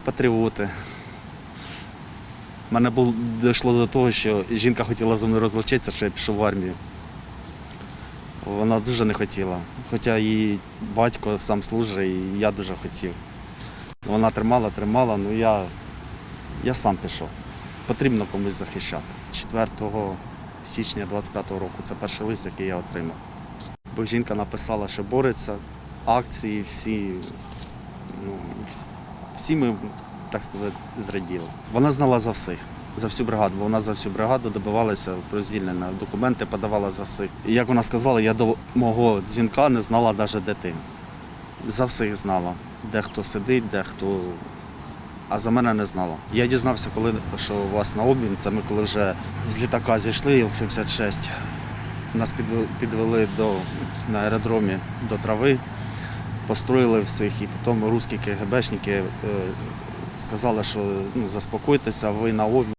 Патріоти. У мене було, дійшло до того, що жінка хотіла зі мною розлучитися, що я пішов в армію. Вона дуже не хотіла. Хоча її батько сам служить, і я дуже хотів. Вона тримала, тримала, ну я, я сам пішов. Потрібно комусь захищати. 4 січня 25-го року це перший лист, який я отримав. Бо жінка написала, що бореться, акції всі, ну, всі, всі ми, так сказати, зраділи. Вона знала за всіх, за всю бригаду, бо вона за всю бригаду добивалася про звільнення, документи подавала за всіх. І як вона сказала, я до мого дзвінка не знала навіть де ти. За всіх знала, де хто сидить, де хто. А за мене не знала. Я дізнався, коли що у вас на обмін. Це ми коли вже з літака зійшли, Іл-76. Нас підвели, до, на аеродромі до трави, построїли всіх, і потім русські КГБшники е, сказали, що ну, заспокойтеся, ви на обмін.